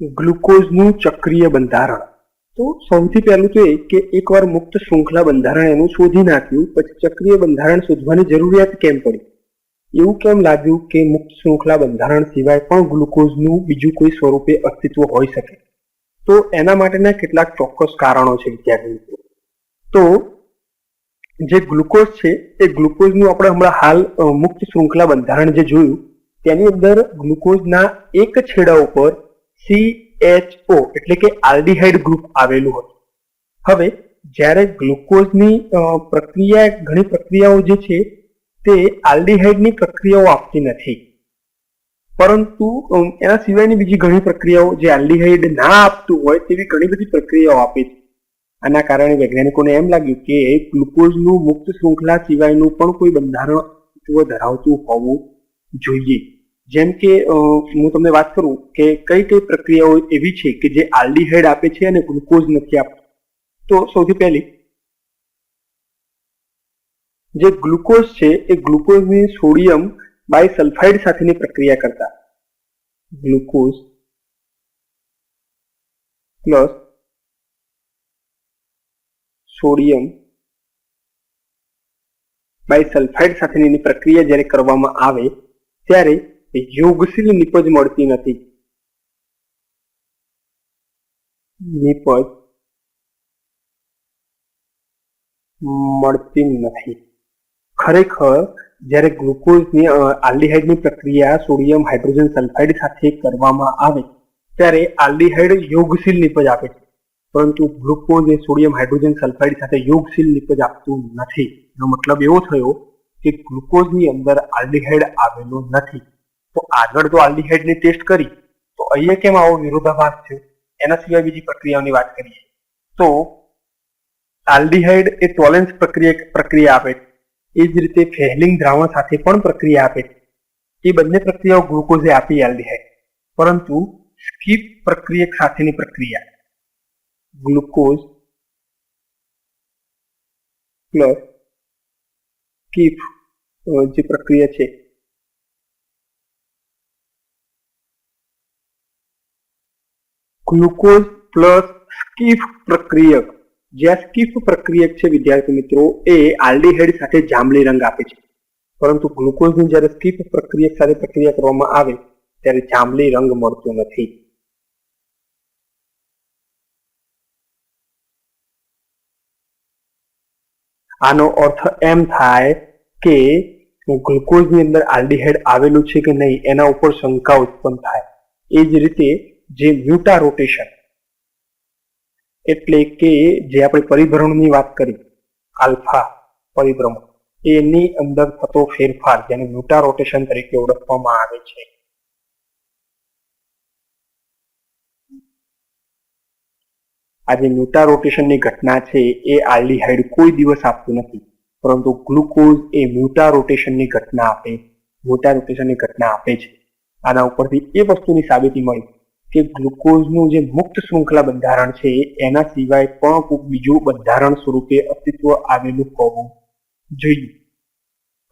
ગ્લુકોઝનું ચક્રીય બંધારણ. તો સૌથી પહેલું તો એ કે એકવાર મુક્ત શૃંખલા બંધારણ એનું શોધી નાખ્યું, પછી ચક્રીય બંધારણ શોધવાની જરૂરિયાત કેમ પડી? એવું કેમ લાગ્યું કે મુક્ત શૃંખલા બંધારણ સિવાય પણ ગ્લુકોઝનું બીજું કોઈ સ્વરૂપે અસ્તિત્વ હોઈ શકે? તો એના માટેના કેટલાક ચોક્કસ કારણો છે વિદ્યાર્થી તો જે ગ્લુકોઝ છે, એ ગ્લુકોઝનું આપણે હમણાં હાલ મુક્ત શૃંખલા બંધારણ જે જોયું, તેની અંદર ગ્લુકોઝના એક છેડા ઉપર CHO એટલે કે આલ્ડીહાઇડ ગ્રુપ આવેલું હતું. હવે જ્યારે ગ્લુકોઝની પ્રક્રિયા, ઘણી પ્રક્રિયાઓ જે છે તે આલ્ડીહાઇડની પ્રક્રિયાઓ આપતી નથી. પરંતુ એના સિવાયની બીજી ઘણી પ્રક્રિયાઓ જે આલ્ડીહાઇડ ના આપતું હોય તેવી ઘણી બધી પ્રક્રિયાઓ આપે છે. આના કારણે વૈજ્ઞાનિકોને એમ લાગ્યું કે ગ્લુકોઝનું મુક્ત શૃંખલા સિવાયનું પણ કોઈ બંધારણ ધરાવતું હોવું જોઈએ. જેમ કે હું તમને વાત કરું કે કઈ કઈ પ્રક્રિયાઓ એવી છે કે જે આલ્ડીહાઇડ આપે છે અને ગ્લુકોઝ નથી આપતું? તો સૌથી પહેલી, જે ગ્લુકોઝ છે એ ગ્લુકોઝની સોડિયમ બાય સલ્ફાઇડ સાથેની પ્રક્રિયા કરતા. Glucose plus sodium bi sulphide સાથેની પ્રક્રિયા જ્યારે કરવામાં આવે, ત્યારે યોગશીલ નિપજ મળતી નથી. નિપજ મળતી નથી. ખરેખર જ્યારે ગ્લુકોઝની આલ્ડીહાઇડની પ્રક્રિયા સોડિયમ, હાઇડ્રોજન, સલ્ફાઇડ સાથે કરવામાં આવે, ત્યારે આલ્ડીહાઇડ યોગશીલ નિપજ આપે છે. પરંતુ ગ્લુકોઝ એ સોડિયમ, હાઇડ્રોજન, સલ્ફાઇડ સાથે યોગશીલ નિપજ આપતું નથી. એનો મતલબ એવો થયો કે ગ્લુકોઝની અંદર આલ્ડીહાઇડ આવેલો નથી. તો આગળ તો આલ્ડીહાઇડની ટેસ્ટ કરી, તો અહીંયા કેમ આવો વિરોધાભાસ છે? એના સિવાય બીજી પ્રક્રિયાઓની વાત કરીએ. તો આલ્ડીહાઇડ એ ટોલેન્સ પ્રક્રિયા પ્રક્રિયા આપે એ જ રીતે ફેહલિંગ દ્રાવણ સાથે પણ પ્રક્રિયા આપે એ બંને પ્રક્રિયાઓ ગ્લુકોઝે આપી આલ્ડીહાઇડ પરંતુ સ્કીપ પ્રક્રિયક સાથેની પ્રક્રિયા. ગ્લુકોઝ પ્લસ સ્કીપ જે પ્રક્રિયા છે ગ્લુકોઝ પ્લસ સ્કીફ પ્રક્રિયક. જે સ્કીફ પ્રક્રિયક છે, વિદ્યાર્થી મિત્રો, એ આલ્ડીહાઇડ સાથે જાંબલી રંગ આપે છે. પરંતુ ગ્લુકોઝની જ્યારે સ્કીફ પ્રક્રિયક સાથે પ્રક્રિયા કરવામાં આવે, ત્યારે જાંબલી રંગ મળતો નથી. આનો અર્થ એમ થાય કે ગ્લુકોઝની અંદર આલ્ડીહાઇડ આવેલું છે કે નહીં, એના ઉપર શંકા ઉત્પન્ન થાય. એ જ રીતે જે મ્યુટા રોટેશન, એટલે કે જે આપણે પરિભ્રમણની વાત કરી, આલ્ફા પરિભ્રમણ, એની અંદર થતો ફેરફાર જેને મ્યુટા રોટેશન તરીકે ઓળખવામાં આવે છે. આ જે મ્યુટા રોટેશનની ઘટના છે એ આલ્ડીહાઇડ કોઈ દિવસ આપતું નથી, પરંતુ ગ્લુકોઝ એ મ્યુટા રોટેશનની ઘટના આપે, મ્યુટા રોટેશનની ઘટના આપે છે. આના ઉપરથી એ વસ્તુની સાબિતી મળી. કે ગ્લુકોઝનું જે મુક્ત શૃંખલા બંધારણ છે, એના સિવાય પણ બીજું બંધારણ સ્વરૂપે અસ્તિત્વ આવેલું હોવું જોઈએ.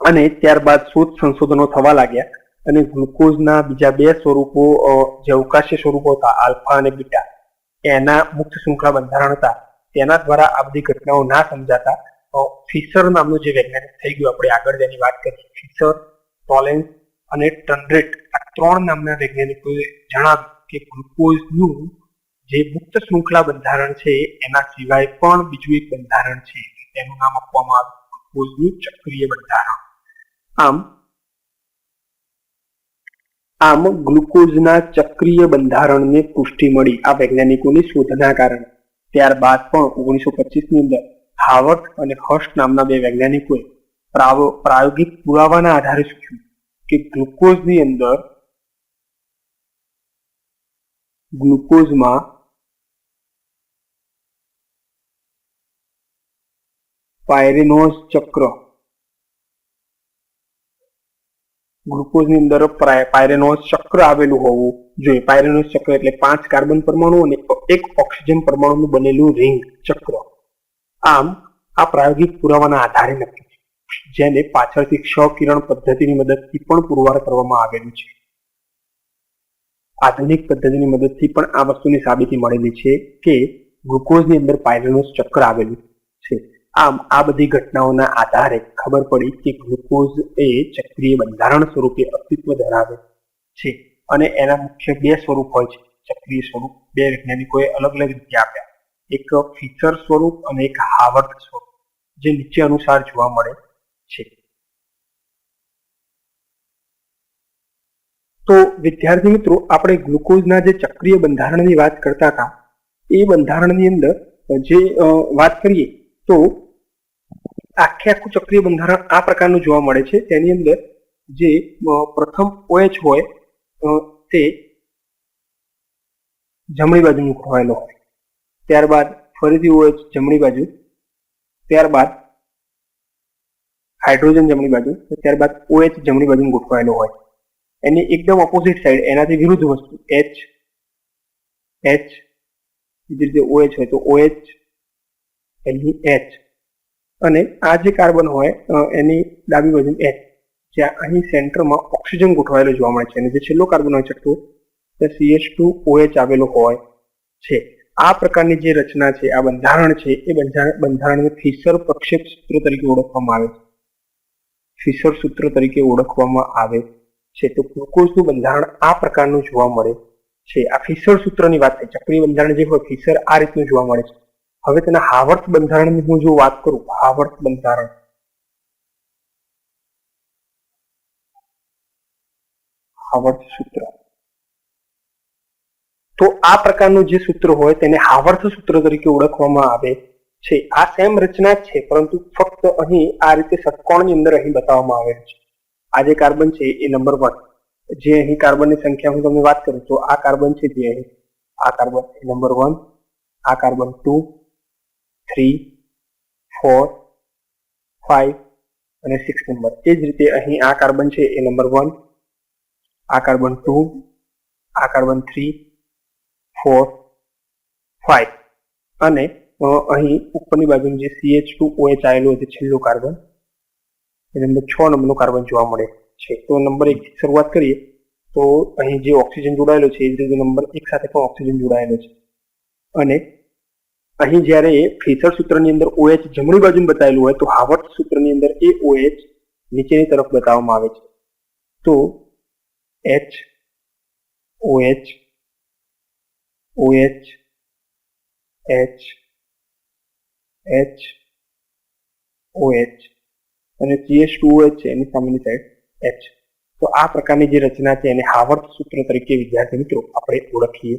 અને ત્યારબાદ શોધ સંશોધનો થવા લાગ્યા અને ગ્લુકોઝના બીજા બે સ્વરૂપો જે અવકાશી સ્વરૂપો હતા, આલ્ફા અને બીટા, એના મુક્ત શૃંખલા બંધારણ હતા. તેના દ્વારા આ બધી ઘટનાઓ ના સમજાતા ફિશર નામનું જે વૈજ્ઞાનિક થઈ ગયું, આપણે આગળ જેની વાત કરી ફિશર, ટોલેન્સ અને ટનરેટ આ ત્રણ નામના વૈજ્ઞાનિકોએ જણાવ્યું. કે ગ્લુકોઝનું જે મુક્ત શૃંખલા બંધારણ છે, એના સિવાય પણ બીજું એક બંધારણ છે તેનું નામ આપવામાં આવ્યું ગ્લુકોઝનું ચક્રીય બંધારણ. આમ આમ ગ્લુકોઝના ચક્રીય બંધારણને પુષ્ટિ મળી આ વૈજ્ઞાનિકોની શોધના કારણે. ત્યારબાદ પણ ઓગણીસો પચીસની અંદર હાવર્ટ અને હર્ષ નામના બે વૈજ્ઞાનિકોએ પ્રાયોગિક પુરાવાના આધારે શીખ્યું કે ગ્લુકોઝની અંદર ગ્લુકોઝમાં પાયરેનોઝ ચક્ર ગ્લુકોઝની અંદર પાયરેનોઝ ચક્ર આવેલું હોવું જોઈએ. પાયરેનોઝ ચક્ર એટલે પાંચ કાર્બન પરમાણુ અને એક ઓક્સિજન પરમાણુનું બનેલું રિંગ ચક્ર. આમ, આ પ્રાયોગિક પુરાવાના આધારે નક્કી છે. જેને પાછળથી ક્ષ કિરણ પદ્ધતિની મદદથી પણ પુરવાર કરવામાં આવેલું છે. આધુનિક પદ્ધતિની મદદથી પણ આ વસ્તુની સાબિતી મળેલી છે કે ગ્લુકોઝની અંદર પાયરેનોસ ચક્ર આવેલું છે. આમ, આ બધી ઘટનાઓના આધારે ખબર પડી કે ગ્લુકોઝ એ ચક્રીય બંધારણ સ્વરૂપે અસ્તિત્વ ધરાવે છે અને એના મુખ્ય બે સ્વરૂપ હોય છે. ચક્રીય સ્વરૂપ, બે વૈજ્ઞાનિકોએ અલગ અલગ રીતે આપ્યા. એક ફીચર સ્વરૂપ અને એક હાવર્ત સ્વરૂપ, જે નીચે અનુસાર જોવા મળે છે. તો વિદ્યાર્થી મિત્રો, આપણે ગ્લુકોઝના જે ચક્રીય બંધારણની વાત કરતા હતા, એ બંધારણની અંદર જે વાત કરીએ, તો આખે આખું ચક્રીય બંધારણ આ પ્રકારનું જોવા મળે છે. તેની અંદર જે પ્રથમ ઓએચ હોય તે જમણી બાજુ ગોઠવાયેલો હોય. ત્યારબાદ ફરીથી ઓએચ જમણી બાજુ, ત્યારબાદ હાઇડ્રોજન જમણી બાજુ, ત્યારબાદ ઓએચ જમણી બાજુ ગોઠવાયેલો હોય. એની એકદમ ઓપોઝિટ સાઈડ એનાથી વિરુદ્ધ વસ્તુ એચ એચ બીજી રીતે ઓએચ હોય તો ઓએચ એની એચ અને આ જે કાર્બન હોય એની ડાબી બાજુ એચ જ્યાં અહીં સેન્ટરમાં ઓક્સિજન ગોઠવાયેલો જોવા મળે છે. અને જે છેલ્લો કાર્બન હોય છઠ્ઠો ત્યાં CH2OH આવેલો હોય છે. આ પ્રકારની જે રચના છે, આ બંધારણ છે, એ બંધારણ બંધારણને ફિશર પ્રક્ષેપ સૂત્ર તરીકે ઓળખવામાં આવે છે. ફિશર સૂત્ર તરીકે ઓળખવામાં આવે છે તો ગ્લુકોઝનું બંધારણ આ પ્રકારનું જોવા મળે છે. આ ફિશર સૂત્રની વાત થઈ ચક્રીય બંધારણ જે હોય, ફિશર આ રીતનું જોવા મળે છે. હવે તેના હાવર્ત બંધારણની હું જો વાત કરું, હાવર્ત બંધારણ. હાવર્ત સૂત્ર. તો આ પ્રકારનું જે સૂત્ર હોય, તેને હાવર્ત સૂત્ર તરીકે ઓળખવામાં આવે છે. આ સેમ રચના જ છે, પરંતુ ફક્ત અહીં આ રીતે ષટકોણની અંદર અહીં બતાવવામાં આવે છે. આ જે કાર્બન છે એ નંબર વન. જે અહીં કાર્બનની સંખ્યા હું તમને વાત કરું, તો આ કાર્બન છે જે અહીં. આ કાર્બન નંબર વન, આ carbon two, three, four, five અને સિક્સ નંબર. એ જ રીતે અહીં આ કાર્બન છે એ નંબર વન, આ કાર્બન ટુ, આ કાર્બન થ્રી, ફોર, ફાઈવ. અને અહીં ઉપરની બાજુનું જે સીએચ ટુ ઓએચ આવેલું છે છેલ્લું કાર્બન. એ નંબર છ નંબરનો કાર્બન જોવા મળે છે. તો નંબર એક શરૂઆત કરીએ, તો અહીં જે ઓક્સિજન જોડાયેલો છે, એ જ રીતે નંબર એક સાથે પણ ઓક્સિજન જોડાયેલો છે. અને અહીં જ્યારે ફેસર સૂત્રની અંદર ઓએચ જમણી બાજુ બતાવેલું હોય, તો હાવર્ટ સૂત્રની અંદર એ ઓએચ નીચેની તરફ બતાવવામાં આવે છે. તો H, OH OH, H H OH અને CH2OH છે, એની સામેની સાઈડ એચ તો આ પ્રકારની જે રચના છે, એને હાવર્થ સૂત્ર તરીકે વિદ્યાર્થી મિત્રો આપણે ઓળખીએ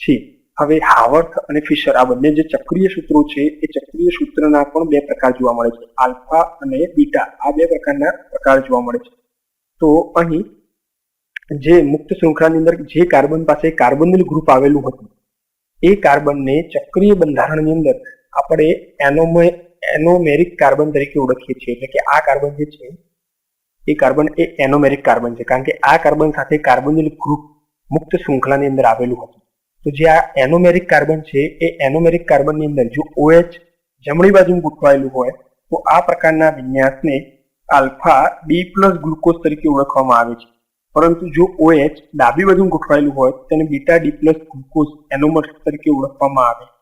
છીએ. હવે હાવર્થ અને ફિશર આ બંને જે ચક્રીય સૂત્રો છે, એ ચક્રીય સૂત્રના પણ બે પ્રકાર જોવા મળે છે. આલ્ફા અને બીટા, આ બે પ્રકારના પ્રકાર જોવા મળે છે. તો અહીં જે મુક્ત શૃંખલાની અંદર જે કાર્બન પાસે કાર્બનિલ ગ્રુપ આવેલું હતું, એ કાર્બનને ચક્રીય બંધારણની અંદર આપણે એનોમે એનોમેરિક કાર્બન તરીકે ઓળખીએ છીએ. એટલે કે આ કાર્બન જે છે, એ કાર્બન એ એનોમેરિક કાર્બન છે. કારણ કે આ કાર્બન સાથે કાર્બોનિલ ગ્રુપ મુક્ત શૃંખલાની અંદર આવેલું હતું. તો જે આ એનોમેરિક કાર્બન છે, એ એનોમેરિક કાર્બનની અંદર જો ઓએચ જમણી બાજુ ગોઠવાયેલું હોય, તો આ પ્રકારના વિન્યાસને આલ્ફા ડી પ્લસ ગ્લુકોઝ તરીકે ઓળખવામાં આવે છે. પરંતુ જો ઓએચ ડાબી બાજુ ગોઠવાયેલું હોય, તેને beta D plus glucose anomer તરીકે ઓળખવામાં આવે.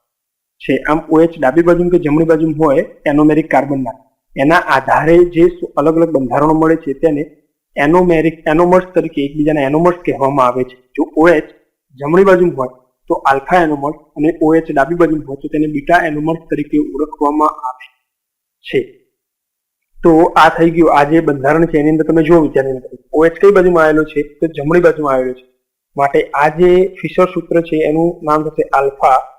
છે. આમ ઓએચ ડાબી બાજુ કે જમણી બાજુ હોય એનોમેરિક કાર્બનના એના આધારે જે અલગ અલગ બંધારણો મળે છે તેને એનોમેરિક એનોમર્સ તરીકે એકબીજાના એનોમર્સ કહેવામાં આવે છે. જો ઓએચ જમણી બાજુ હોય, તો આલ્ફા એનોમર્સ અને ઓએચ ડાબી બાજુ હોય, તો તેને બીટા એનોમર્સ તરીકે ઓળખવામાં આવે છે. તો આ થઈ ગયું આ જે બંધારણ છે, એની અંદર તમે જુઓ નથી ઓએચ કઈ બાજુમાં આવેલો છે? તો જમણી બાજુમાં આવેલો છે. માટે આ જે ફિશર સૂત્ર છે, એનું નામ થશે આલ્ફા.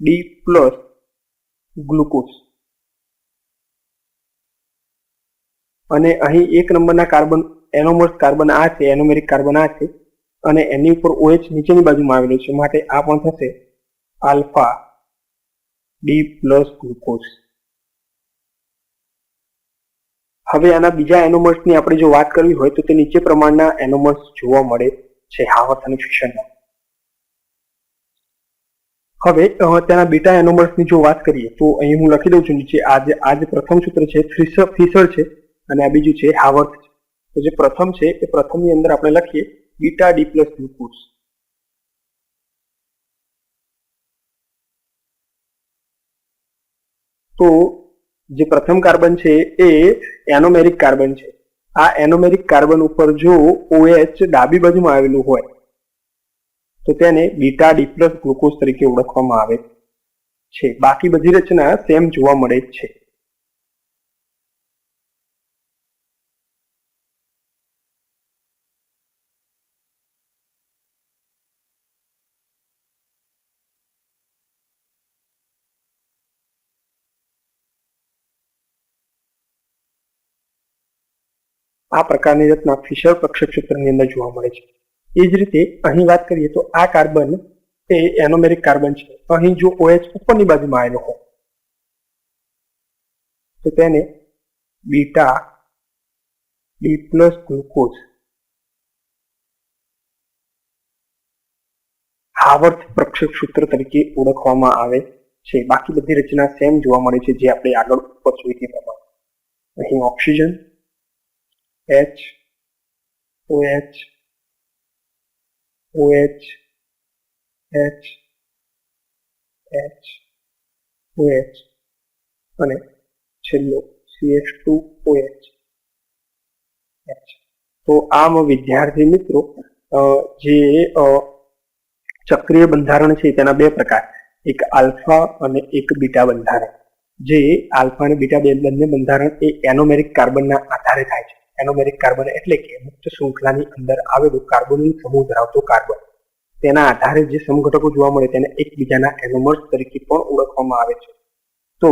ડી પ્લસ ગ્લુકોઝ અને અહીં એક નંબરના કાર્બન એનોમર્સ કાર્બન આ છે, એનોમેરિક કાર્બન આ છે, અને એની ઉપર ઓએચ નીચેની બાજુમાં આવેલું છે. માટે આ પણ થશે આલ્ફા ડી પ્લસ ગ્લુકોઝ. હવે આના બીજા એનોમર્સની આપણે જો વાત કરવી હોય તો તે નીચે પ્રમાણના એનોમર્સ જોવા મળે છે. હાવર્થ અને ફિશરના હવે તેના બીટા એનોમર્સની જો વાત કરીએ, તો અહીં હું લખી દઉં છું નીચે, આ જે પ્રથમ સૂત્ર છે ફિસર છે, અને આ બીજું છે, હાવર્થ છે. તો જે પ્રથમ છે, એ પ્રથમની અંદર આપણે લખીએ, બીટા ડી પ્લસ ગ્લુકોઝ તો જે પ્રથમ કાર્બન છે, એ એનોમેરિક કાર્બન છે. આ એનોમેરિક કાર્બન ઉપર જો ઓએચ ડાબી બાજુમાં આવેલું હોય તો તેને બીટા ડી પ્લસ ગ્લુકોઝ તરીકે ઓળખવામાં આવે છે. બાકી બધી રચના સેમ જોવા મળે છે. આ પ્રકારની રચના ફિશર પ્રક્ષેપક્ષેત્રની અંદર જોવા મળે છે. એ જ રીતે અહીં વાત કરીએ તો આ કાર્બન એ એનોમેરિક કાર્બન છે. અહીં જો ઓએચ ઉપરની બાજુમાં આવેલો હોય, તો તેને beta D plus glucose Haworth પ્રક્ષેપ સૂત્ર તરીકે ઓળખવામાં આવે છે. બાકી બધી રચના સેમ જોવા મળે છે, જે આપણે આગળ ઉપર જોઈ તે પ્રમાણે. અહીં oxygen H OH OH H H OH અને છેલ્લો CH2OH H તો આમ વિદ્યાર્થી મિત્રો જે ચક્રીય બંધારણ છે તેના બે પ્રકાર. એક આલ્ફા અને એક બીટા બંધારણ. જે આલ્ફા અને બીટા બે બંને બંધારણ એ એનોમેરિક કાર્બનના આધારે થાય છે. એનોમેરિક કાર્બન એટલે કે મુક્ત શૃંખલાની અંદર આવેલું કાર્બોનિલ સમૂહ ધરાવતો કાર્બન. તેના આધારે જે સમઘટકો જોવા મળે તેને એકબીજાના એનોમર્સ તરીકે પણ ઓળખવામાં આવે છે. તો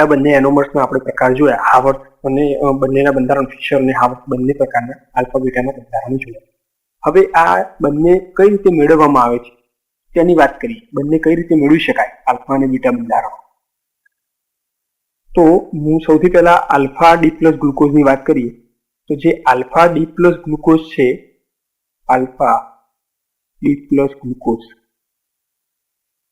આ બંને એનોમર્સના આપણે પ્રકાર જોયા. હાવર્થ અને બંનેના બંધારણ, ફિશર અને હાવર્થ બંને પ્રકારના આલ્ફા, બીટાના બંધારણ જોયા. હવે આ બંને કઈ રીતે મેળવવામાં આવે છે? તેની વાત કરીએ. બંને કઈ રીતે મેળવી શકાય? આલ્ફા અને બીટા બંધારણ. તો હું સૌથી પહેલા આલ્ફા ડી પ્લસ ગ્લુકોઝની વાત કરીએ. તો જે આલ્ફા ડી પ્લસ ગ્લુકોઝ છે, આલ્ફા ડી પ્લસ ગ્લુકોઝ.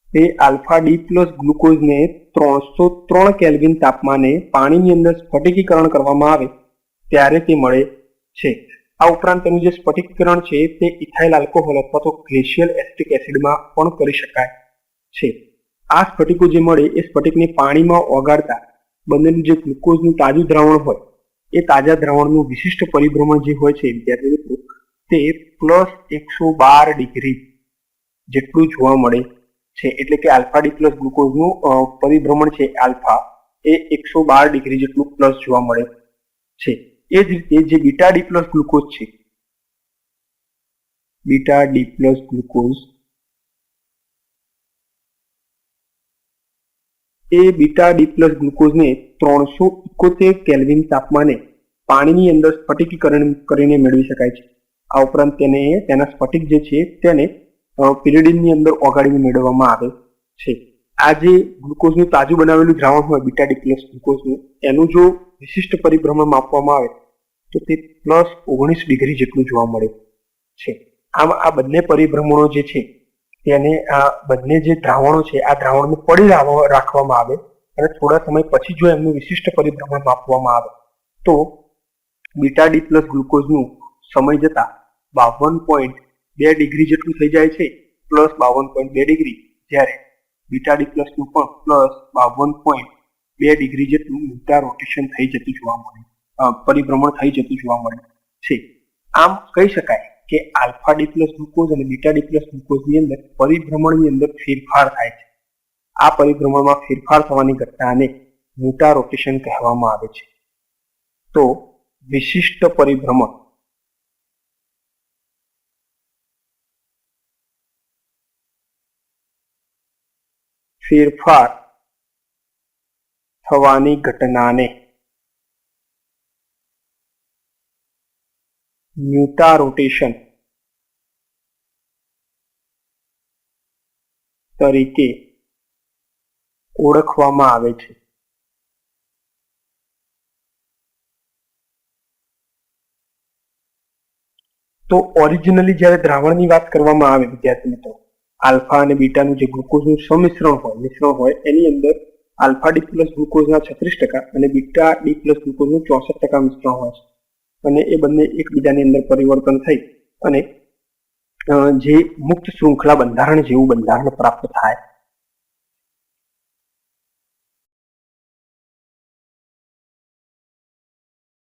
તે આલ્ફા ડી પ્લસ ગ્લુકોઝને ત્રણસો ત્રણ કેલ્વિન તાપમાને પાણીની અંદર સ્ફટિકીકરણ કરવામાં આવે, ત્યારે તે મળે છે. આ ઉપરાંત તેનું જે સ્ફટિકીકરણ છે, તે ઇથાઇલ આલ્કોહોલ અથવા તો ગ્લેશિયલ એસિટિક એસિડમાં પણ કરી શકાય છે. આ સ્ફટિકો જે મળે, એ સ્ફટિકને પાણીમાં ઓગાળતા બંનેનું જે ગ્લુકોઝનું તાજું દ્રાવણ હોય, એ તાજા દ્રાવણનું વિશિષ્ટ પરિભ્રમણ જે હોય છે, વિદ્યાર્થી મિત્રો, તે પ્લસ એકસો બાર ડિગ્રી જેટલું જોવા મળે છે. એટલે કે આલ્ફા ડી પ્લસ ગ્લુકોઝનું પરિભ્રમણ છે આલ્ફા એ એકસો બાર ડિગ્રી જેટલું પ્લસ જોવા મળે છે. એ જ રીતે જે બીટા ડી પ્લસ ગ્લુકોઝ છે બીટા ડી પ્લસ ગ્લુકોઝ એ બીટા ડી પ્લસ ગ્લુકોઝને ત્રણસો ઇકોતેર કેલ્વિન તાપમાને પાણીની અંદર સ્ફટિકીકરણ કરીને મેળવી શકાય છે. આ ઉપરાંત તેને તેના સ્ફટિક જે છે તેને પિરિડિનની અંદર ઓગાળીને મેળવવામાં આવે છે. આ જે ગ્લુકોઝનું તાજું બનાવેલું દ્રાવણ હોય, બીટા ડી પ્લસ ગ્લુકોઝનું, એનું જો વિશિષ્ટ પરિભ્રમણ માપવામાં આવે, તો તે પ્લસ ઓગણીસ ડિગ્રી જેટલું જોવા મળે છે. આમ આ બંને પરિભ્રમણો જે છે તેને આ બંને જે દ્રાવણો છે, આ દ્રાવણને પડી રાખવામાં આવે અને થોડા સમય પછી જો એમનું વિશિષ્ટ પરિભ્રમણ માપવામાં આવે, તો બીટા ડી પ્લસ ગ્લુકોઝનું સમય જતા બાવન પોઈન્ટ બે ડિગ્રી જેટલું થઈ જાય છે, પ્લસ બાવન પોઈન્ટ બે ડિગ્રી, જ્યારે બીટા ડી પ્લસનું પણ પ્લસ બાવન પોઈન્ટ બે ડિગ્રી જેટલું મોટા રોટેશન થઈ જતું જોવા મળે પરિભ્રમણ થઈ જતું જોવા મળે છે. આમ કહી શકાય કે આલ્ફા ડી પ્લસ ગ્લુકોઝ અને બીટા ડી પ્લસ ગ્લુકોઝની અંદર પરિભ્રમણની અંદર ફેરફાર થાય છે. આ પરિભ્રમણમાં ફેરફાર થવાની ઘટનાને મોટા રોટેશન કહેવામાં આવે છે. તો વિશિષ્ટ પરિભ્રમણ ફેરફાર થવાની ઘટનાને મ્યુટા રોટેશન તરીકે ઓળખવામાં આવે છે. તો ઓરિજિનલી જ્યારે દ્રાવણની વાત કરવામાં આવે, વિદ્યાર્થી મિત્રો, આલ્ફા અને બીટાનું જે ગ્લુકોઝનું સમિશ્રણ હોય, મિશ્રણ હોય, એની અંદર આલ્ફા ડી પ્લસ ગ્લુકોઝના છત્રીસ ટકા અને બીટા ડી પ્લસ ગ્લુકોઝનું ચોસઠ ટકા મિશ્રણ હોય છે. અને એ બંને એકબીજાની અંદર પરિવર્તન થઈ અને જે મુક્ત શૃંખલા બંધારણ જેવું બંધારણ પ્રાપ્ત થાય